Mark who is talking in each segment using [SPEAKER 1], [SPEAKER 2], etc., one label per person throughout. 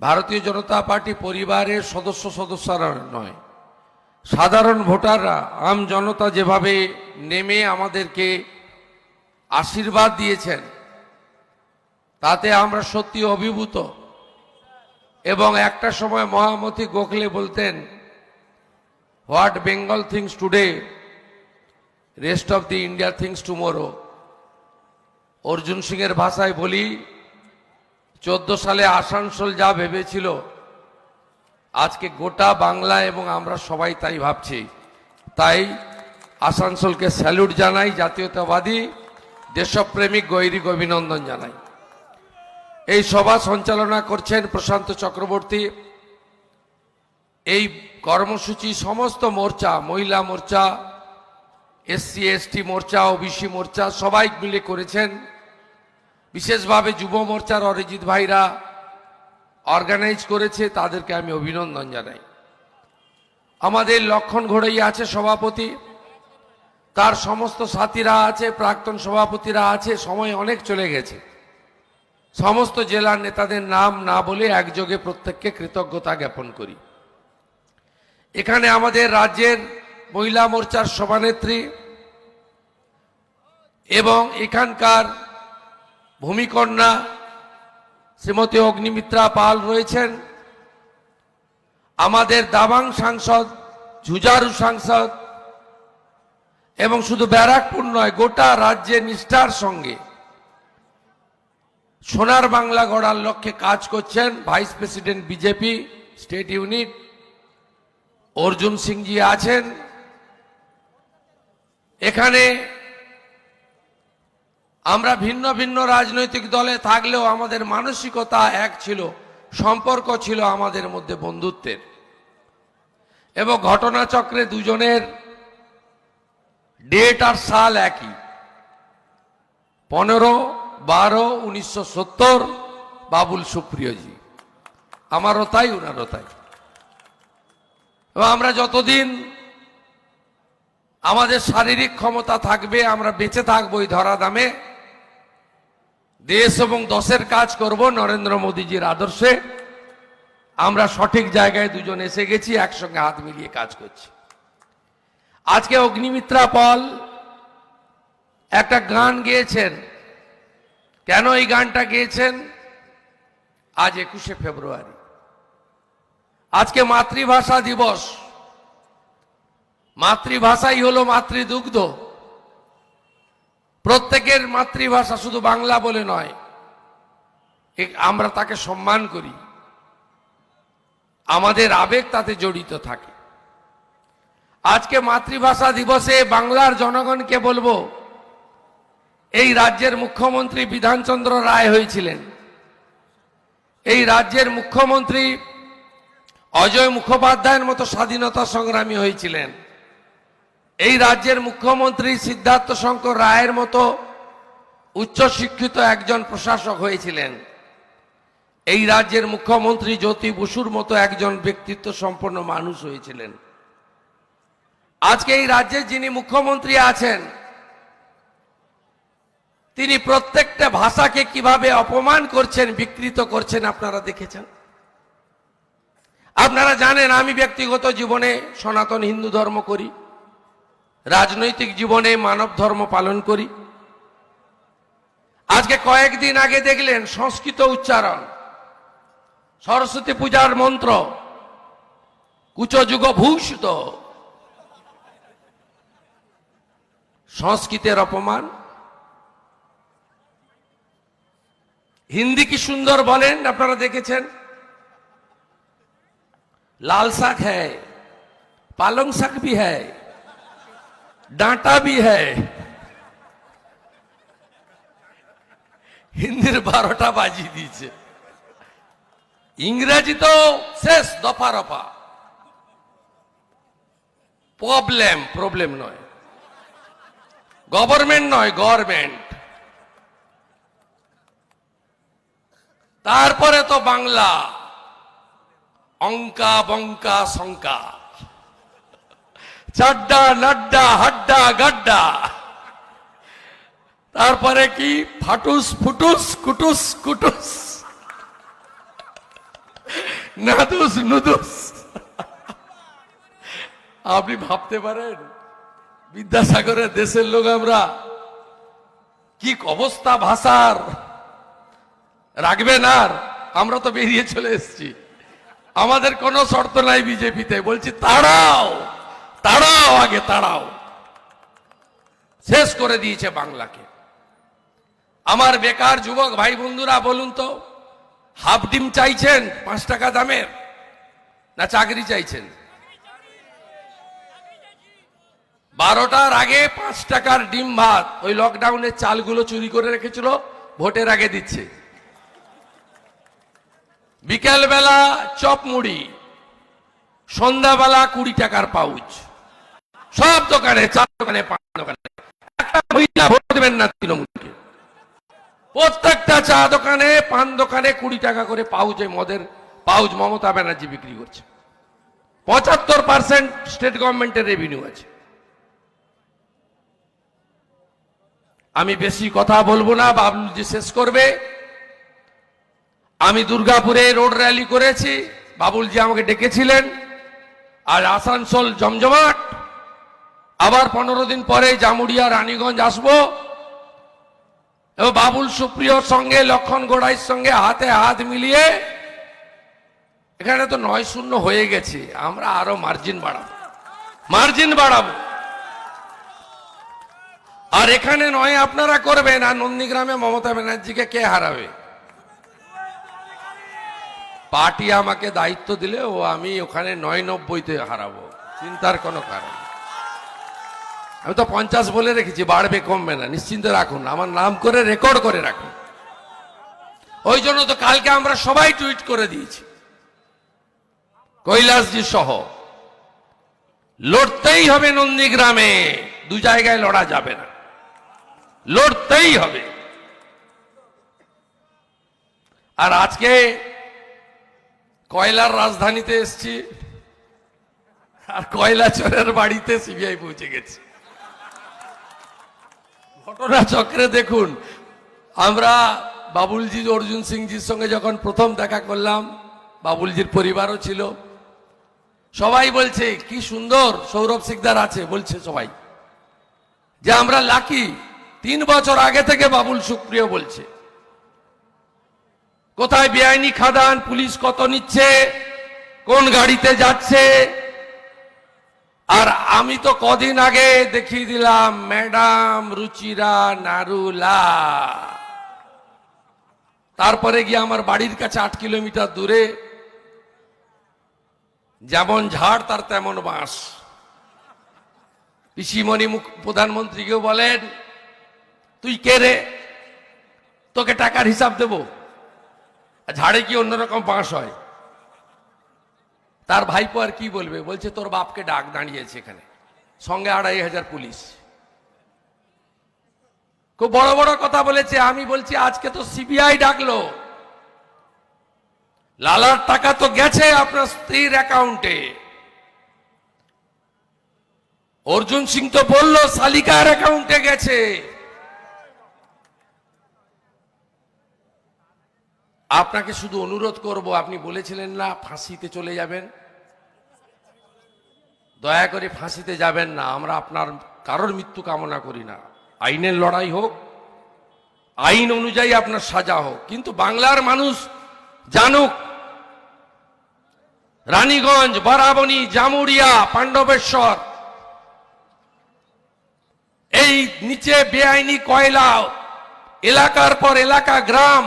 [SPEAKER 1] ভারতীয় জনতা পার্টি পরিবারের সদস্য সদস্যরা নয়। সাধারণ ভোটাররা, আম জনতা যেভাবে নেমে আমাদেরকে আশীর্বাদ দিয়েছেন, তাতে আমরা সত্যি অভিভূত। এবং একটা সময় মহামতি গোখলে বলতেন, what Bengal thinks today, rest of the India thinks tomorrow. Arjun সিংয়ের ভাষায় বলি চোদ্দ সালে আসানসোল যা ভেবেছিল, আজকে গোটা বাংলা এবং আমরা সবাই তাই ভাবছি। তাই আসানসোলকে স্যালুট জানাই, জাতীয়তাবাদী দেশপ্রেমিক গৈরিক অভিনন্দন জানাই। এই সভা সঞ্চালনা করছেন প্রশান্ত চক্রবর্তী। এই কর্মসূচি সমস্ত মোর্চা, মহিলা মোর্চা, এসসি, এসটি মোর্চা, ওবিসি মোর্চা সবাই মিলে করেছেন। বিশেষভাবে যুব মোর্চার অরিজিৎ ভাইরা অর্গানাইজ করেছে, তাদেরকে আমি অভিনন্দন জানাই। আমাদের লক্ষণ ঘোড়াই আছে সভাপতি, তার সমস্ত সাথীরা আছে, প্রাক্তন সভাপতিরা আছে, সময় অনেক চলে গেছে। সমস্ত জেলার নেতাদের নাম না বলে একযোগে প্রত্যেককে কৃতজ্ঞতা জ্ঞাপন করি। এখানে আমাদের রাজ্যের মহিলা মোর্চার সভানেত্রী এবং এখানকার ভূমিকন্যা শ্রীমতী অগ্নিমিত্রা পাল রয়েছেন। আমাদের দাবাং সাংসদ, ঝুঝারু সাংসদ এবং শুধু ব্যারাকপুর নয়, গোটা রাজ্যে নিষ্ঠার সঙ্গে সোনার বাংলা গড়ার লক্ষ্যে কাজ করছেন vice president BJP, state unit. Arjun Singhji আছেন। এখানে আমরা ভিন্ন ভিন্ন রাজনৈতিক দলে থাকলেও আমাদের মানসিকতা এক ছিল, সম্পর্ক ছিল আমাদের মধ্যে বন্ধুত্বের। এবং ঘটনাচক্রে দুজনের ডেট আর সাল একই। পনেরো, বারো, উনিশশো সত্তর, বাবুল সুপ্রিয়জি। আমারও তাই, উনারও তাই। এবং আমরা যতদিন আমাদের শারীরিক ক্ষমতা থাকবে, আমরা বেঁচে থাকব এই ধরা দামে দেশ এবং দশের কাজ করব নরেন্দ্র মোদীজির আদর্শে। আমরা সঠিক জায়গায় দুজন এসে গেছি, একসঙ্গে হাত মিলিয়ে কাজ করছি। আজকে অগ্নিমিত্রা পল একটা গান গেয়েছেন। কেন এই গানটা গেয়েছেন? আজ একুশে ফেব্রুয়ারি। আজকে মাতৃভাষা দিবস। মাতৃভাষাই হলো মাতৃদুগ্ধ। প্রত্যেকের মাতৃভাষা শুধু বাংলা বলে নয়। আমরা তাকে সম্মান করি। আমাদের আবেগ তাতে জড়িত থাকে। আজকে মাতৃভাষা দিবসে বাংলার জনগণকে বলব, এই রাজ্যের মুখ্যমন্ত্রী বিধানচন্দ্র রায় হয়েছিলেন। এই রাজ্যের মুখ্যমন্ত্রী অজয় মুখোপাধ্যায়ের মতো স্বাধীনতা সংগ্রামী হয়েছিলেন। এই রাজ্যের মুখ্যমন্ত্রী সিদ্ধার্থ শঙ্কর রায়ের মতো উচ্চশিক্ষিত একজন প্রশাসক হয়েছিলেন। এই রাজ্যের মুখ্যমন্ত্রী জ্যোতি বসুর মতো একজন ব্যক্তিত্ব সম্পন্ন মানুষ হয়েছিলেন। আজকে এই রাজ্যের যিনি মুখ্যমন্ত্রী আছেন, তিনি প্রত্যেকটা ভাষাকে কীভাবে অপমান করছেন, বিকৃত করছেন আপনারা দেখেছেন? আপনারা জানেন, আমি ব্যক্তিগত জীবনে সনাতন হিন্দু ধর্ম করি। রাজনৈতিক জীবনে মানব ধর্ম পালন করি। আজকে কয়েকদিন আগে দেখলেন সংস্কৃত উচ্চারণ। সরস্বতী পূজার মন্ত্র কুচযুগ ভূষিত সংস্কৃতের অপমান। হিন্দি কি সুন্দর বলেন, আপনারা দেখেছেন? লাল শাক হ্যাঁ পালং শাক ভি হ্যায়। ডাঁটা भी है। হিন্দির বারোটা বাজিয়ে দিয়েছে ইংরেজি তো শেষ দফা রফা প্রবলেম প্রবলেম নয় গভর্নমেন্ট নয় গভর্নমেন্ট তারপরে তো বাংলা অঙ্কা বঙ্কা শঙ্কা চাড্ডা, নাড্ডা, হাড্ডা, গাড্ডা। তারপরে কি? ফাটুস, ফুটুস, কুটুস কুটুস। নাদুস, নুদুস। আপনি ভাবতে পারেন, বিদ্যাসাগরের দেশের লোক আমরা। কি অবস্থা ভাষার? রাখবেন আর, আমরা তো বেরিয়ে চলে এসেছি। আমাদের কোনো শর্ত নাই বিজেপিতে, বলছি, তাড়াও। তাড়াও আগে, তাড়াও। শেষ করে দিয়েছে বাংলাকে। আমার বেকার যুবক ভাই বন্ধুরা, বলুন তো, হাফ ডিম চাইছেন, পাঁচ টাকা দামের, না চাকরি চাইছেন? বারোটার আগে পাঁচ টাকার ডিম ভাত, ওই লকডাউনের চালগুলো চুরি করে রেখেছিল, ভোটের আগে দিচ্ছে। বিকেলবেলা চপ মুড়ি, সন্ধ্যাবেলা কুড়ি টাকার পাউচ। সব দোকানে চার দোকানে, পাঁচ দোকানে। একটা মহিলা ভোট দেবেন না তৃণমূলকে। প্রত্যেকটা চা দোকানে, পান দোকানে কুড়ি টাকা করে পাউচে মদের পাউচ মমতা ব্যানার্জি বিক্রি করছে। পঁচাত্তর পার্সেন্ট স্টেট গভর্নমেন্টের রেভিনিউ আছে। আমি বেশি কথা বলব না, বাবলুজি শেষ করবে। আমি দুর্গাপুরে রোড র্যালি করেছি, বাবুলজি আমাকে ডেকেছিলেন। আর আসানসোল জমজমাট আবার পনেরো দিন পরে জামুড়িয়া, রানীগঞ্জ আসব। বাবুল সুপ্রিয়র সঙ্গে, লক্ষণ গোড়াইয়ের সঙ্গে হাতে হাত মিলিয়ে এখানে তো নয় শূন্য হয়ে গেছে। আমরা আরও মার্জিন বাড়াবো। মার্জিন বাড়াবো। আর এখানে নয় আপনারা করবেন, আর নন্দীগ্রামে মমতা ব্যানার্জিকে কে হারাবে? পার্টি আমাকে দায়িত্ব দিলে ও আমি ওখানে নয় নব্বইতে হারাবো। চিন্তার কোনো কারণ। আমি তো পঞ্চাশ বলে রেখেছি, বাড়বে, কমবে না। নিশ্চিন্ত রাখুন, আমার নাম করে রেকর্ড করে রাখুন। ওই জন্য তো কালকে আমরা সবাই টুইট করে দিয়েছি। কৈলাসজি সহ। লড়তেই হবে নন্দীগ্রামে, দু জায়গায় লড়া যাবে না। লড়তেই হবে। আর আজকে কয়লার রাজধানীতে এসছি, আর কয়লা চোরের বাড়িতে সিবিআই পৌঁছে গেছে। ঘটনা চক্রে দেখুন, আমরা বাবুলজি, অর্জুন সিংজির সঙ্গে যখন প্রথম দেখা করলাম, বাবুলজির পরিবারও ছিল। সবাই বলছে, কি সুন্দর, সৌরভ সিকদার আছে, বলছে সবাই। যে আমরা লাকি, তিন বছর আগে থেকে বাবুল সুপ্রিয় বলছে। কোথায় বেআইনি খাদান, পুলিশ কত নিচ্ছে, কোন গাড়িতে যাচ্ছে আর আমি তো কদিন আগে দেখিয়ে দিলাম, ম্যাডাম রুচিরা নারুলা। তারপরে গিয়ে আমার বাড়ির কাছে আট কিলোমিটার দূরে, যেমন ঝাড়, তার তেমন বাঁশ। পিসিমণি প্রধানমন্ত্রীকেও বলেন, তুই কে রে? তোকে টাকার হিসাব দেব? ঝাড়ে কি অন্যরকম বাঁশ হয়? তার ভাইপো আর কি বলবে? বলছে, তোর বাপকে ডাক দাঁড়িয়েছে এখানে। সঙ্গে আড়াই হাজার পুলিশ। খুব বড় বড় কথা বলেছে। আমি বলছি, আজকে তো সিবিআই ডাকলো। লালার টাকা তো গেছে আপনার স্ত্রীর অ্যাকাউন্টে। অর্জুন সিং তো বলল, শালিকার অ্যাকাউন্টে গেছে। আপনাকে শুধু অনুরোধ করব, আপনি বলেছিলেন না, ফাঁসিতে চলে যাবেন। দয়া করে ফাঁসিতে যাবেন না, আমরা আপনার, কারোর মৃত্যু কামনা করি না। আইনের লড়াই হোক, আইন অনুযায়ী আপনার সাজা হোক, কিন্তু বাংলার মানুষ জানুক, রানীগঞ্জ বারাবণী জামুরিয়া পাণ্ডবেশ্বর, এই নিচে বেআইনি কয়লা, এলাকার পর এলাকা গ্রাম,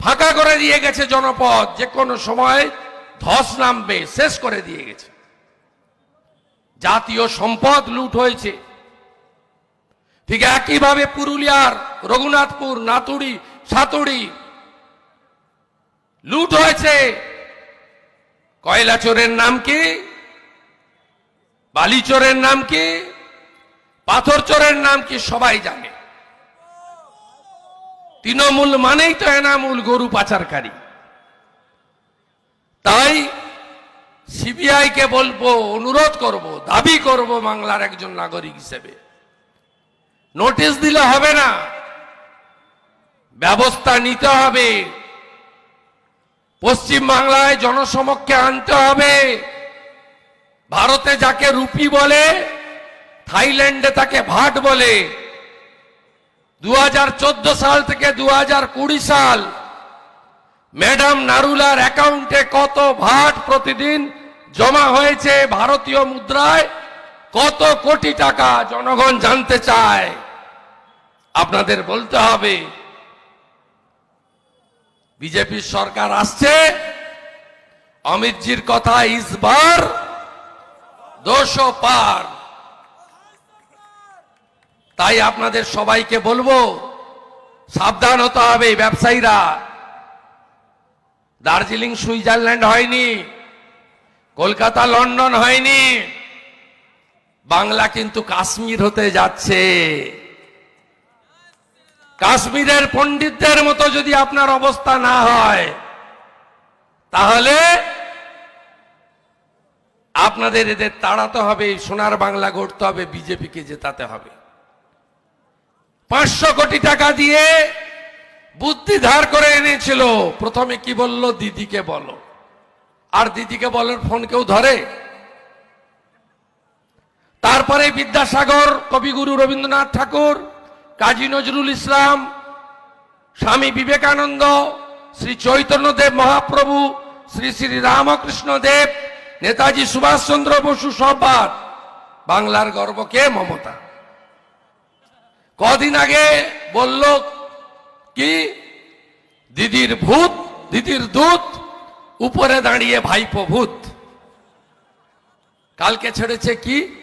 [SPEAKER 1] ফাঁকা করে দিয়ে গেছে জনপদ, যে কোনো সময় ধস নামবে, শেষ করে দিয়ে গেছে। জাতীয় সম্পদ লুট হয়েছে। ঠিক একইভাবে পুরুলিয়ার রঘুনাথপুর, নাতুড়ি, সাতুড়ি লুট হয়েছে। কয়লা চোরের নাম কি? বালি চোরের নাম কি? পাথর চোরের নাম কি? সবাই জানে। তৃণমূল মানেই তো এনামূল গরু পাচারকারী। তাই সিবিআই কে বলব, অনুরোধ করব, দাবি করব বাংলার একজন নাগরিক হিসেবে। নোটিশ দিলে হবে না। ব্যবস্থা নিতে হবে। পশ্চিম বাংলায় জনসমক্ষে আনতে হবে। ভারতে যাকে রুপি বলে, থাইল্যান্ডে তাকে ভাট বলে। দু হাজার চোদ্দ সাল থেকে দু হাজার কুড়ি সাল, ম্যাডাম নারুলার অ্যাকাউন্টে কত ভাট প্রতিদিন জমা হয়েছে ভারতীয় মুদ্রায় কত কোটি টাকা, জনগণ জানতে চায়। আপনাদের বলতে হবে, বিজেপির সরকার আসছে, অমিতজির কথা ইসবার দোষো পার। তাই আপনাদের সবাইকে বলব, সাবধান হতে হবে ব্যবসায়ীরা। দার্জিলিং, সুইজারল্যান্ড হয়নি। কলকাতা, লন্ডন হয়নি। বাংলা কিন্তু কাশ্মীর হতে যাচ্ছে। কাশ্মীরের পণ্ডিতদের মতো যদি আপনার অবস্থা না হয়, তাহলে আপনাদের এদের তাড়াতে হবে, সোনার বাংলা গড়তে হবে, বিজেপিকে জেতাতে হবে। পাঁচশো কোটি টাকা দিয়ে বুদ্ধি ধার করে এনেছিল। প্রথমে কি বলল? দিদিকে বলো। আর দিদিকে বলার ফোন কেউ ধরে? তারপরে বিদ্যাসাগর, কবিগুরু রবীন্দ্রনাথ ঠাকুর, কাজী নজরুল ইসলাম, স্বামী বিবেকানন্দ, শ্রী চৈতন্যদেব মহাপ্রভু, শ্রী শ্রী রামকৃষ্ণ দেব, নেতাজি সুভাষচন্দ্র বসু সবার। বাংলার গর্বকে মমতা। কদিন আগে বলল কি, দিদির ভূত, দিদির দূত উপরে দাঁড়িয়ে ভাইপো ভূত। কালকে ছেড়েছে কি?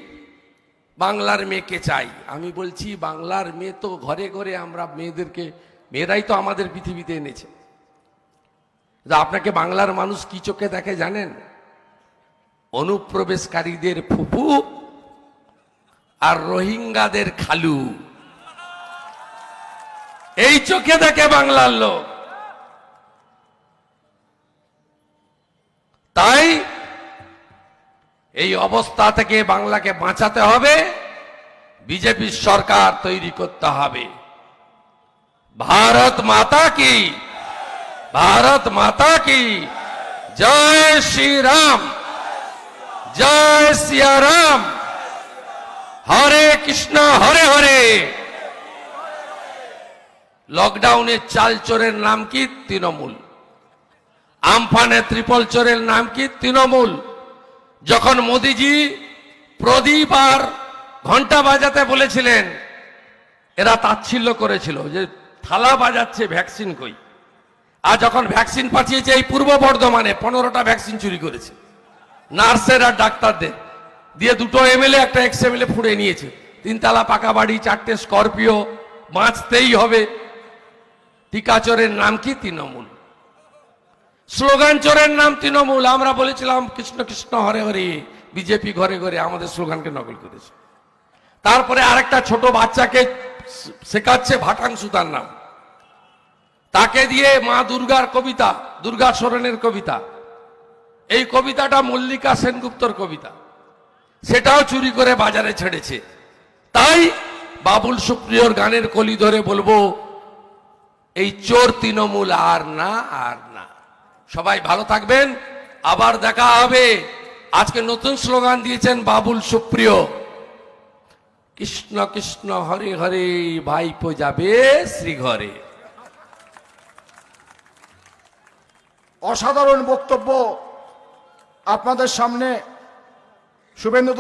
[SPEAKER 1] বাংলার মেয়েকে চাই। আমি বলছি, বাংলার মেয়ে তো ঘরে ঘরে আমরা মেয়েদেরকে, মেয়েরাই তো আমাদের পৃথিবীতে এনেছে। আপনাকে বাংলার মানুষ কি চোখে দেখে জানেন? অনুপ্রবেশকারীদের ফুপু আর রোহিঙ্গাদের খালু। এই চোখে দেখে বাংলার লোক। তাই এই অবস্থা থেকে বাংলাকে বাঁচাতে হবে, বিজেপির সরকার তৈরি করতে হবে। ভারত মাতা কি? ভারত মাতা কি? জয় শ্রী রাম জয় সিয়া রাম হরে কৃষ্ণ, হরে হরে। লকডাউনের চাল চোরের নাম কি? তৃণমূল। আমফানে ত্রিপল চোরের নাম কি? তৃণমূল। যখন মোদিজি প্রদীপ আর ঘণ্টা বাজাতে বলেছিলেন, এরা তাচ্ছিল্য করেছিল যে থালা বাজাচ্ছে, ভ্যাকসিন কই? আর যখন ভ্যাকসিন পাঠিয়েছে এই পূর্ব বর্ধমানে, পনেরোটা ভ্যাকসিন চুরি করেছে। নার্সের আর ডাক্তারদের দিয়ে দুটো এমএলএ, একটা এক্স এমএলএ ফুড়ে নিয়েছে। তিনতলা পাকা বাড়ি, চারটে স্করপিও, বাঁচতেই হবে। টিকা চোরের নাম কি? তৃণমূল। স্লোগান চোরের নাম তৃণমূল। আমরা বলেছিলাম, কৃষ্ণ কৃষ্ণ, হরে হরে। বিজেপি ঘরে ঘরে আমাদের স্লোগানকে নকল করেছে। তারপরে আরেকটা ছোট বাচ্চাকে শেখাচ্ছে ভাটাংশু তার নাম। তাকে দিয়ে মা দুর্গার কবিতা, দুর্গা সরণের কবিতা। এই কবিতাটা মল্লিকা সেনগুপ্তর কবিতা। সেটাও চুরি করে বাজারে ছেড়েছে। তাই বাবুল সুপ্রিয়র গানের কলি ধরে বলব, এই চোর তৃণমূল আর না আর না সবাই ভালো থাকবেন। আবার দেখা হবে। আজকে নতুন স্লোগান দিয়েছেন বাবুল সুপ্রিয়। কৃষ্ণ কৃষ্ণ হরে হরে, ভাইপো যাবে শ্রীঘরে।
[SPEAKER 2] অসাধারণ বক্তব্য আপনাদের সামনে। শুভেন্দু